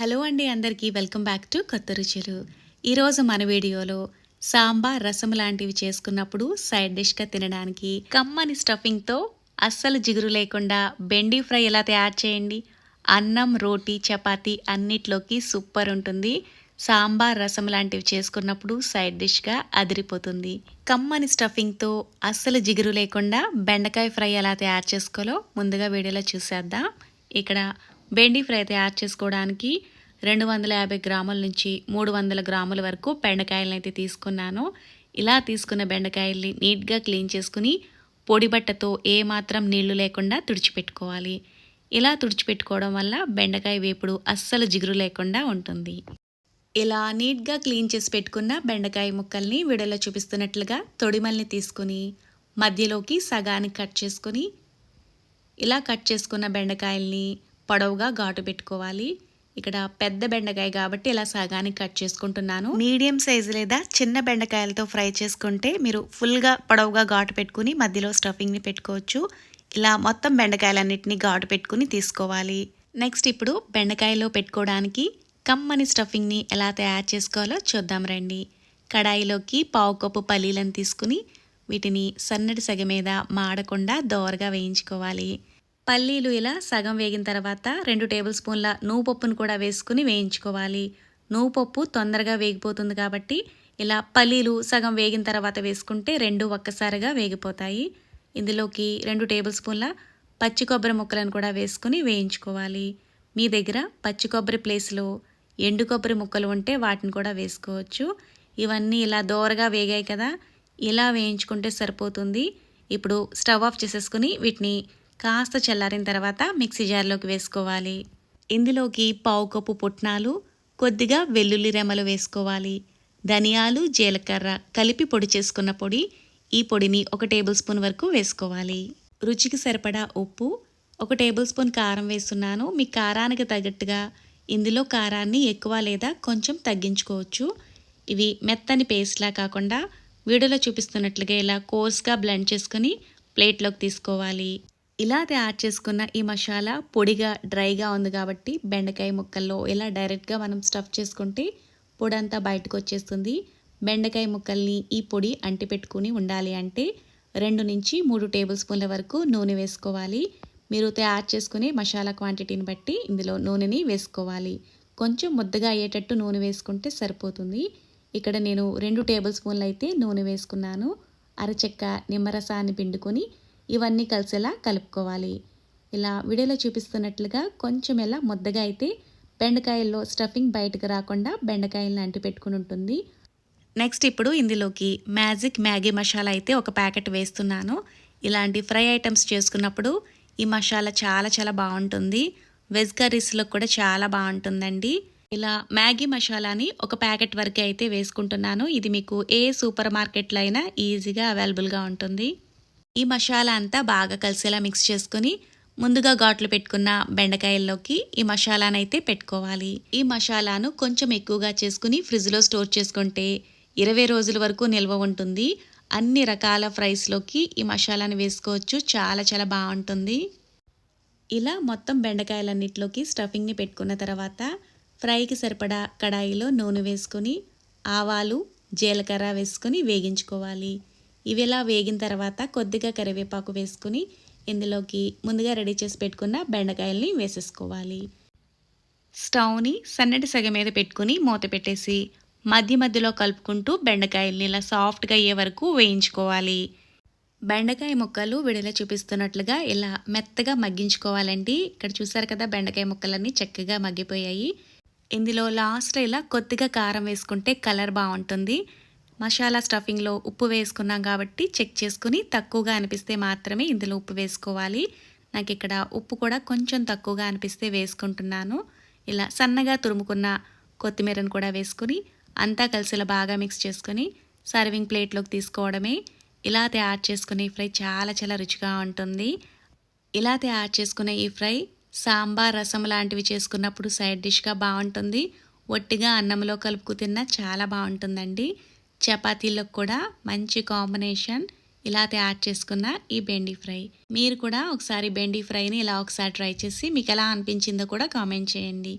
Hello అండి అందరికీ welcome back to కొత్త రుచులు. ఈరోజు మన వీడియోలో సాంబార్ రసం లాంటివి చేసుకున్నప్పుడు సైడ్ డిష్గా తినడానికి కమ్మని స్టఫింగ్తో అస్సలు జిగురు లేకుండా బెండి ఫ్రై ఎలా తయారు చేయండి? అన్నం రోటీ చపాతీ అన్నిట్లోకి సూపర్ ఉంటుంది. సాంబార్ రసం లాంటివి చేసుకున్నప్పుడు సైడ్ డిష్గా అదిరిపోతుంది. కమ్మని స్టఫింగ్తో అస్సలు జిగురు లేకుండా బెండకాయ ఫ్రై ఎలా తయారు చేసుకోవాలో ముందుగా వీడియోలో చూసేద్దాం. ఇక్కడ బెండి ఫ్రై తయారు చేసుకోవడానికి రెండు వందల యాభై గ్రాముల నుంచి మూడు వందల గ్రాముల వరకు బెండకాయలను అయితే తీసుకున్నాను. ఇలా తీసుకున్న బెండకాయల్ని నీట్గా క్లీన్ చేసుకుని పొడి బట్టతో ఏమాత్రం నీళ్ళు లేకుండా తుడిచిపెట్టుకోవాలి. ఇలా తుడిచిపెట్టుకోవడం వల్ల బెండకాయ వేపుడు అస్సలు జిగురు లేకుండా ఉంటుంది. ఇలా నీట్గా క్లీన్ చేసి పెట్టుకున్న బెండకాయ ముక్కల్ని వీడియోలో చూపిస్తున్నట్లుగా తొడిమల్ని తీసుకుని మధ్యలోకి సగానికి కట్ చేసుకొని ఇలా కట్ చేసుకున్న బెండకాయల్ని పొడవుగా ఘాటు పెట్టుకోవాలి. ఇక్కడ పెద్ద బెండకాయ కాబట్టి ఇలా సగానికి కట్ చేసుకుంటున్నాను. మీడియం సైజు లేదా చిన్న బెండకాయలతో ఫ్రై చేసుకుంటే మీరు ఫుల్గా పొడవుగా ఘాటు పెట్టుకుని మధ్యలో స్టఫింగ్ని పెట్టుకోవచ్చు. ఇలా మొత్తం బెండకాయలన్నింటినీ ఘాటు పెట్టుకుని తీసుకోవాలి. నెక్స్ట్ ఇప్పుడు బెండకాయలో పెట్టుకోవడానికి కమ్మని స్టఫింగ్ని ఎలా తయారు చేసుకోవాలో చూద్దాం రండి. కడాయిలోకి పావు కప్పు పల్లీలను తీసుకుని వీటిని సన్నటి సగ మీద మాడకుండా దోరగా వేయించుకోవాలి. పల్లీలు ఇలా సగం వేగిన తర్వాత రెండు టేబుల్ స్పూన్ల నువ్వు పప్పును కూడా వేసుకుని వేయించుకోవాలి. నువ్వు పప్పు తొందరగా వేగిపోతుంది కాబట్టి ఇలా పల్లీలు సగం వేగిన తర్వాత వేసుకుంటే రెండు ఒక్కసారిగా వేగిపోతాయి. ఇందులోకి రెండు టేబుల్ స్పూన్ల పచ్చి కొబ్బరి ముక్కలను కూడా వేసుకుని వేయించుకోవాలి. మీ దగ్గర పచ్చి కొబ్బరి ప్లేస్లో ఎండు కొబ్బరి ముక్కలు ఉంటే వాటిని కూడా వేసుకోవచ్చు. ఇవన్నీ ఇలా దోరగా వేగాయి కదా ఇలా వేయించుకుంటే సరిపోతుంది. ఇప్పుడు స్టవ్ ఆఫ్ చేసేసుకుని వీటిని కాస్త చల్లారిన తర్వాత మిక్సీ జార్లోకి వేసుకోవాలి. ఇందులోకి పావు కప్పు పుట్నాలు కొద్దిగా వెల్లుల్లి రెమలు వేసుకోవాలి. ధనియాలు జీలకర్ర కలిపి పొడి చేసుకున్న పొడి ఈ పొడిని ఒక టేబుల్ స్పూన్ వరకు వేసుకోవాలి. రుచికి సరిపడా ఉప్పు ఒక టేబుల్ స్పూన్ కారం వేస్తున్నాను. మీ కారానికి తగ్గట్టుగా ఇందులో కారాన్ని ఎక్కువ లేదా కొంచెం తగ్గించుకోవచ్చు. ఇవి మెత్తని పేస్ట్లా కాకుండా వీడియోలో చూపిస్తున్నట్లుగా ఇలా కోర్స్గా బ్లెండ్ చేసుకుని ప్లేట్లోకి తీసుకోవాలి. ఇలా తయారు చేసుకున్న ఈ మసాలా పొడిగా డ్రైగా ఉంది కాబట్టి బెండకాయ ముక్కల్లో ఇలా డైరెక్ట్గా మనం స్టఫ్ చేసుకుంటే పొడి అంతా బయటకు వచ్చేస్తుంది. బెండకాయ ముక్కల్ని ఈ పొడి అంటిపెట్టుకుని ఉండాలి అంటే రెండు నుంచి మూడు టేబుల్ స్పూన్ల వరకు నూనె వేసుకోవాలి. మీరు తయారు చేసుకునే మసాలా క్వాంటిటీని బట్టి ఇందులో నూనెని వేసుకోవాలి. కొంచెం ముద్దగా అయ్యేటట్టు నూనె వేసుకుంటే సరిపోతుంది. ఇక్కడ నేను రెండు టేబుల్ స్పూన్లు అయితే నూనె వేసుకున్నాను. అరచెక్క నిమ్మరసాన్ని పిండుకొని ఇవన్నీ కలిసేలా కలుపుకోవాలి. ఇలా వీడియోలో చూపిస్తున్నట్లుగా కొంచెం ఇలా ముద్దగా అయితే బెండకాయల్లో స్టఫింగ్ బయటకు రాకుండా బెండకాయలను అంటిపెట్టుకుని ఉంటుంది. నెక్స్ట్ ఇప్పుడు ఇందులోకి మ్యాజిక్ మ్యాగీ మసాలా అయితే ఒక ప్యాకెట్ వేస్తున్నాను. ఇలాంటి ఫ్రై ఐటమ్స్ చేసుకున్నప్పుడు ఈ మసాలా చాలా చాలా బాగుంటుంది. వెజ్ కర్రీస్లో కూడా చాలా బాగుంటుందండి. ఇలా మ్యాగీ మసాలాని ఒక ప్యాకెట్ వరకే అయితే వేసుకుంటున్నాను. ఇది మీకు ఏ సూపర్ మార్కెట్లో అయినా ఈజీగా అవైలబుల్గా ఉంటుంది. ఈ మసాలా అంతా బాగా కలిసేలా మిక్స్ చేసుకుని ముందుగా ఘాట్లు పెట్టుకున్న బెండకాయల్లోకి ఈ మసాలానైతే పెట్టుకోవాలి. ఈ మసాలాను కొంచెం ఎక్కువగా చేసుకుని ఫ్రిడ్జ్లో స్టోర్ చేసుకుంటే ఇరవై రోజుల వరకు నిల్వ ఉంటుంది. అన్ని రకాల ఫ్రైస్లోకి ఈ మసాలాను వేసుకోవచ్చు. చాలా చాలా బాగుంటుంది. ఇలా మొత్తం బెండకాయలన్నిటిలోకి స్టఫింగ్ని పెట్టుకున్న తర్వాత ఫ్రైకి సరిపడా కడాయిలో నూనె వేసుకొని ఆవాలు జీలకర్ర వేసుకొని వేగించుకోవాలి. ఇవి ఇలా వేగిన తర్వాత కొద్దిగా కరివేపాకు వేసుకుని ఇందులోకి ముందుగా రెడీ చేసి పెట్టుకున్న బెండకాయల్ని వేసేసుకోవాలి. స్టవ్ని సన్నటి సగ మీద పెట్టుకుని మూత పెట్టేసి మధ్య మధ్యలో కలుపుకుంటూ బెండకాయల్ని ఇలా సాఫ్ట్గా అయ్యే వరకు వేయించుకోవాలి. బెండకాయ ముక్కలు విడిలా చూపిస్తున్నట్లుగా ఇలా మెత్తగా మగ్గించుకోవాలండి. ఇక్కడ చూసారు కదా బెండకాయ ముక్కలన్నీ చక్కగా మగ్గిపోయాయి. ఇందులో లాస్ట్ ఇలా కొద్దిగా కారం వేసుకుంటే కలర్ బాగుంటుంది. మసాలా స్టఫింగ్లో ఉప్పు వేసుకున్నాం కాబట్టి చెక్ చేసుకుని తక్కువగా అనిపిస్తే మాత్రమే ఇందులో ఉప్పు వేసుకోవాలి. నాకు ఇక్కడ ఉప్పు కూడా కొంచెం తక్కువగా అనిపిస్తే వేసుకుంటున్నాను. ఇలా సన్నగా తురుముకున్న కొత్తిమీరను కూడా వేసుకుని అంతా కలిసిలా బాగా మిక్స్ చేసుకొని సర్వింగ్ ప్లేట్లోకి తీసుకోవడమే. ఇలా తయారు చేసుకునే ఫ్రై చాలా చాలా రుచిగా ఉంటుంది. ఇలా తయారు చేసుకునే ఈ ఫ్రై సాంబార్ రసం లాంటివి చేసుకున్నప్పుడు సైడ్ డిష్గా బాగుంటుంది. ఒట్టిగా అన్నంలో కలుపుకు తిన్నా చాలా బాగుంటుందండి. చపాతీలకు కూడా మంచి కాంబినేషన్ ఇలా తయారు చేసుకున్న ఈ బెండి ఫ్రై. మీరు కూడా ఒకసారి బెండి ఫ్రైని ఇలా ఒకసారి ట్రై చేసి మీకు ఎలా అనిపించిందో కూడా కామెంట్ చేయండి.